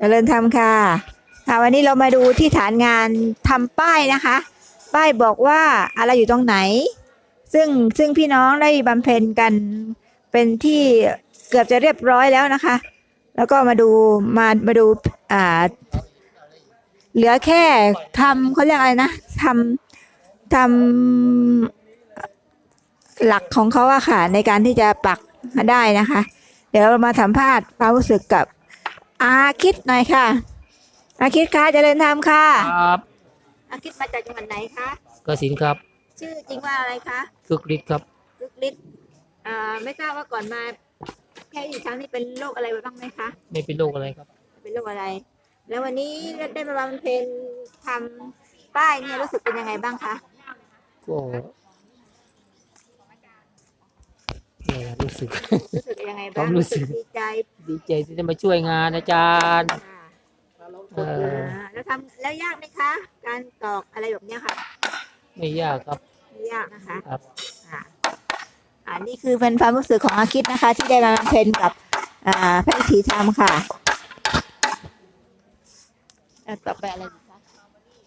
เจริญธรรมค่ะค่ะ วันนี้เรามาดูที่ฐานงานทำป้ายนะคะ ป้ายบอกว่าอะไรอยู่ตรงไหน ซึ่งซึ่งพี่น้องได้บำเพ็ญกันเป็นที่เกือบจะเรียบร้อยแล้วนะคะ แล้วก็มาดูมามาดูอ่าเหลือแค่ทำเขาเรียกอะไรนะทำทำหลักของเขาอะค่ะ ในการที่จะปักได้นะคะ เดี๋ยวเรามาสัมภาษณ์ความรู้สึกกับ อาคิดหน่อยค่ะ อาคิดคะเจริญธรรมค่ะ ครับอาคิดมาจากจังหวัดไหนคะกสินครับ ชื่อจริงว่าอะไรคะฝึกฤทธิ์ครับลึกฤทธิ์อ่าไม่ทราบว่าก่อนมาแค่อยู่ครั้งนี้เป็นโรคอะไรบ้างไหมคะ ไม่เป็นโรคอะไรครับ เป็นโรคอะไร แล้ววันนี้ได้มาบำเพ็ญทำป้ายเนี่ยรู้สึกเป็นยังไงบ้างคะก็เนี่ยนะรู้สึก รู้สึกยังไง คบ้าวางมรู้สึก ดีใจดีใจที่ได้มาช่วยงานอาจารย์ ค่ะเอออ่าแล้วทำแล้วยากไหมคะ การตอกอะไรแบบเนี้ยค่ะไม่ยากครับไม่ยากนะคะครับ ค่ะอันนี้คือเป็นความรู้สึกของอาคิดนะคะ ที่ได้มาบำเพ็ญกับอ่าพระวิถีธรรมค่ะแล้วต่อไปอะไรดีคะ